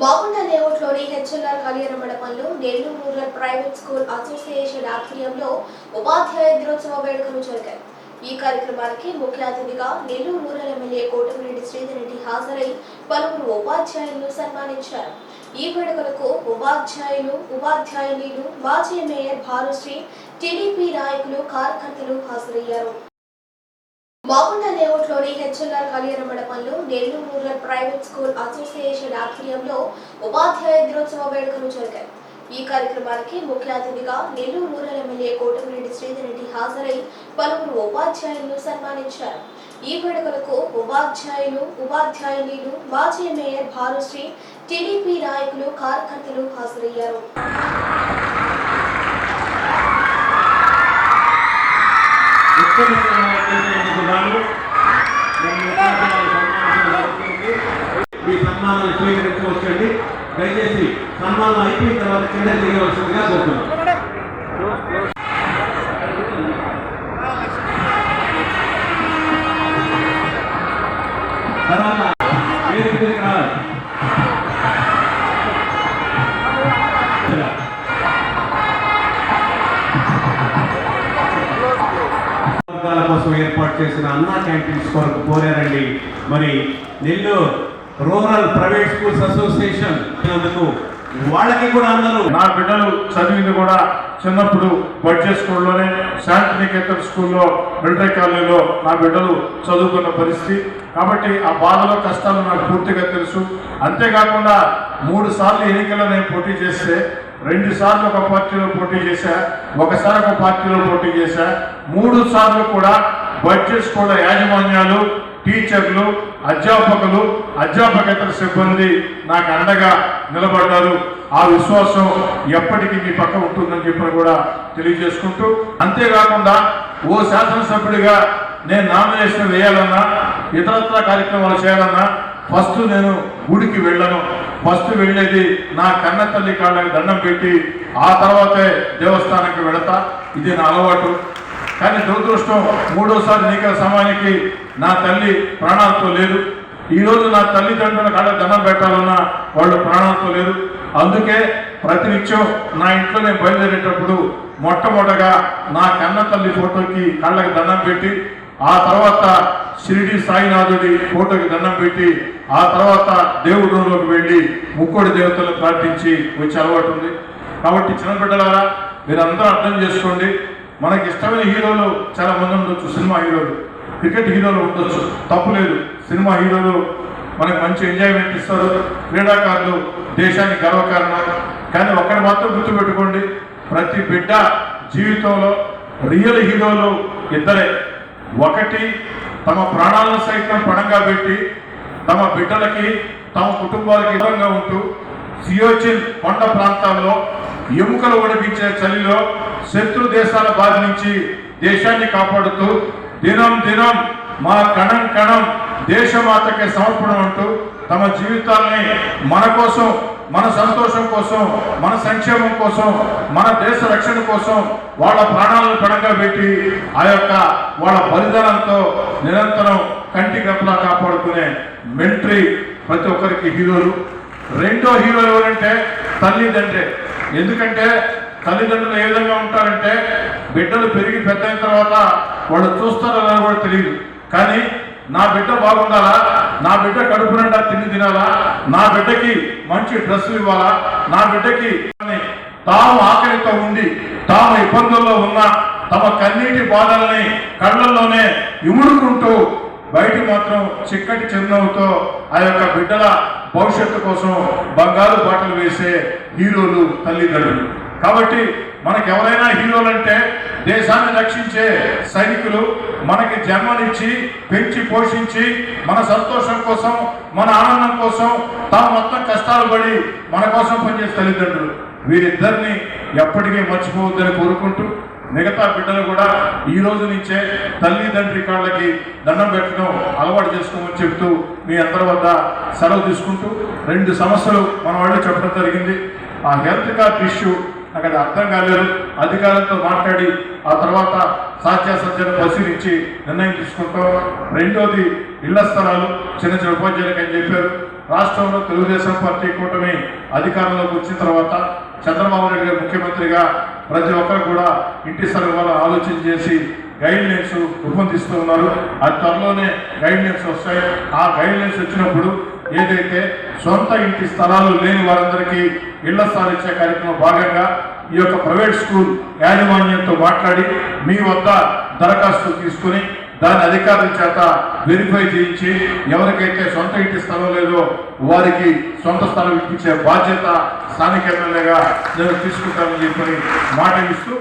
Magunta లేఅవుట్లోని HLR కళ్యాణ మండపంలో Nellore rural private school association ఆధ్వర్యంలో ఉపాధ్యాయ దినోత్సవ వేడుకలు జరిగాయి. ఈ కార్యక్రమానికి ముఖ్య అతిథిగా నెల్లూరు రూరల్ ఎమ్మెల్యే కోటమిరెడ్డి శ్రీధర్ రెడ్డి హాజరై పలువురు ఉపాధ్యాయులను సన్మానించారు. ఈ వేడుకలకు ఉపాధ్యాయులు ఉపాధ్యాయులు మాజీ మేయర్ భానుశ్రీ టీడీపీ నాయకులు కార్యకర్తలు హాజరయ్యారు. బాగుండ లేఅవుట్లోని హెచ్ఎల్ఆర్ కళ్యాణ మండపంలో Nellore rural private school association ఆధ్వర్యంలో ఉపాధ్యాయ దినోత్సవ వేడుకలు జరిగాయి. ఈ కార్యక్రమానికి ముఖ్య అతిథిగా నెల్లూరు రూరల్ ఎమ్మెల్యే కోటమిరెడ్డి శ్రీధర్ రెడ్డి హాజరై పలువురు ఉపాధ్యాయులను సన్మానించారు. ఈ వేడుకలకు ఉపాధ్యాయులు ఉపాధ్యాయులు మాజీ మేయర్ భానుశ్రీ టీడీపీ నాయకులు కార్యకర్తలు హాజరయ్యారు. ఈ సన్మానాలు స్వీకరించవచ్చండి దయచేసి సన్మానం అయిపోయిన తర్వాత కింద దిగవలసిందిగా కోరుతున్నాం. తర్వాత చేసిన అన్నా క్యాంటీన్స్ కొరకు కోరారండి మరి Nellore rural private schools association అందుకు వాళ్ళకి కూడా అందరూ నా బిడ్డలు చదివింది కూడా చిన్నప్పుడు బడ్జెట్ స్కూల్లోనే శాంతినికేతన్ స్కూల్లో మిలిటరీ కాలనీలో నా బిడ్డలు చదువుకున్న పరిస్థితి. కాబట్టి ఆ బాధలో కష్టాలు నాకు పూర్తిగా తెలుసు. అంతేకాకుండా మూడు సార్లు ఎన్నికల్లో నేను పోటీ చేస్తే రెండు సార్లు ఒక పార్టీలో పోటీ చేశా ఒకసారి ఒక పార్టీలో పోటీ చేశా మూడు సార్లు కూడా బడ్జెట్ స్కూళ్ళ యాజమాన్యాలు టీచర్లు అధ్యాపకులు అధ్యాపకేతర సిబ్బంది నాకు అండగా నిలబడ్డారు. ఆ విశ్వాసం ఎప్పటికీ మీ పక్క ఉంటుందని చెప్పి కూడా తెలియజేసుకుంటూ అంతేకాకుండా ఓ శాసనసభ్యుడిగా నేను నామినేషన్ వేయాలన్నా ఇతరత్ర కార్యక్రమాలు చేయాలన్నా ఫస్ట్ నేను గుడికి వెళ్ళను. ఫస్ట్ వెళ్ళేది నా కన్న తల్లి కాళ్ళకి దండం పెట్టి ఆ తర్వాతే దేవస్థానానికి వెళతా. ఇది నా అలవాటు. కానీ దురదృష్టం మూడోసారి ఎన్నికల సమయానికి నా తల్లి ప్రాణాలతో లేదు. ఈరోజు నా తల్లిదండ్రుల కాడ దండం పెట్టాలన్నా వాళ్ళు ప్రాణాలతో లేరు. అందుకే ప్రతినిత్యం నా ఇంట్లో నేను బయలుదేరేటప్పుడు మొట్టమొదటగా నా కన్న తల్లి ఫోటోకి కళ్ళకి దండం పెట్టి ఆ తర్వాత షిరిడి సాయినాథుడి ఫోటోకి దండం పెట్టి ఆ తర్వాత దేవుడులోకి వెళ్ళి ముక్కోడి దేవతలను ప్రార్థించి వచ్చే అలవాటు ఉంది. కాబట్టి చిన్న బిడ్డలారా మీరు అర్థం చేసుకోండి. మనకి ఇష్టమైన హీరోలు చాలా మంది ఉండొచ్చు సినిమా హీరోలు. క్రికెట్ హీరోలు ఉండొచ్చు తప్పు లేదు. సినిమా హీరోలు మనకి మంచి ఎంజాయ్మెంట్ ఇస్తారు. క్రీడాకారులు దేశానికి గర్వకారణం. కానీ ఒక్కటి మాత్రం గుర్తుపెట్టుకోండి ప్రతి బిడ్డ జీవితంలో రియల్ హీరోలు ఇద్దరే. ఒకటి తమ ప్రాణాలను సైతం పణంగా పెట్టి తమ బిడ్డలకి తమ కుటుంబాలకి దూరంగా ఉంటూ సియోచిన్ కొండ ప్రాంతాల్లో ఎముకలు ఒడిపించే చలిలో శత్రు దేశాల బాధ నుంచి దేశాన్ని కాపాడుతూ దినం దినం మా కణం కణం దేశమాతకి సమర్పణ అంటూ తమ జీవితాల్ని మన కోసం మన సంతోషం కోసం మన సంక్షేమం కోసం మన దేశ రక్షణ కోసం వాళ్ళ ప్రాణాలను పడంగా పెట్టి ఆ యొక్క వాళ్ళ బలిదానంతో నిరంతరం కంటి గప్పలా కాపాడుకునే మెంట్రీ ప్రతి ఒక్కరికి హీరోలు. రెండో హీరో ఎవరంటే తల్లిదండ్రే. ఎందుకంటే తల్లిదండ్రులు ఏ విధంగా ఉంటారంటే బిడ్డలు పెరిగి పెద్ద అయిన తర్వాత వాళ్ళు చూస్తారని కూడా తెలియదు. కానీ నా బిడ్డ బాగుండాలా? నా బిడ్డ కడుపు నిండా తిండి తినాలా? నా బిడ్డకి మంచి డ్రెస్సులు ఇవ్వాలా? నా బిడ్డకి తాము ఆకలితో ఉండి తాము ఇబ్బందుల్లో ఉన్న తమ కన్నీటి బాధల్ని కళ్ళల్లోనే ఇముడుకుంటూ బయట మాత్రం చిక్కటి చిరునవ్వుతో ఆ యొక్క బిడ్డల భవిష్యత్తు కోసం బంగారు బాటలు వేసే హీరోలు తల్లిదండ్రులు. కాబట్టి మనకు ఎవరైనా హీరోలు అంటే దేశాన్ని రక్షించే సైనికులు మనకి జన్మనిచ్చి పెంచి పోషించి మన సంతోషం కోసం మన ఆనందం కోసం తాము మొత్తం కష్టాలు పడి మన కోసం పనిచేసే తల్లిదండ్రులు. వీరిద్దరిని ఎప్పటికీ మర్చిపోవద్దని కోరుకుంటూ మిగతా బిడ్డలు కూడా ఈ రోజు నుంచే తల్లిదండ్రి కాళ్ళకి దండం పెట్టడం అలవాటు చేసుకోమని చెప్తూ మీ అందరి వద్ద సెలవు తీసుకుంటూ రెండు సమస్యలు మన వాళ్ళు చెప్పడం జరిగింది. ఆ హెల్త్ కార్డ్ ఇష్యూ నాకు అది అర్థం కాలేదు. అధికారులతో మాట్లాడి ఆ తర్వాత సాధ్యాసత్యాన్ని పరిశీలించి నిర్ణయం తీసుకుంటాం రెండోది ఇళ్ళ స్థలాలు చిన్న చిన్న ఉపాధ్యాయులకు అని చెప్పారు. రాష్ట్రంలో తెలుగుదేశం పార్టీ కూటమి అధికారంలోకి వచ్చిన తర్వాత చంద్రబాబు నాయుడు గారు ముఖ్యమంత్రిగా ప్రతి ఒక్కరు కూడా ఇంటి సరుకుల ఆలోచన చేసి గైడ్ లైన్స్ రూపొందిస్తూ ఉన్నారు. ఆ త్వరలోనే గైడ్ లైన్స్ వస్తాయి. ఆ గైడ్ లైన్స్ వచ్చినప్పుడు ఏదైతే సొంత ఇంటి స్థలాలు లేని వారందరికీ ఇళ్ళ స్థలాలు ఇచ్చే కార్యక్రమం భాగంగా ఈ యొక్క ప్రైవేట్ స్కూల్ యాజమాన్యంతో మాట్లాడి మీ వద్ద దరఖాస్తు తీసుకుని దాని అధికారుల చేత వెరిఫై చేయించి ఎవరికైతే సొంత ఇంటి స్థలం లేదో వారికి సొంత స్థలం ఇప్పించే బాధ్యత స్థానిక ఎమ్మెల్యేగా నేను తీసుకుంటానని చెప్పని మాట ఇస్తూ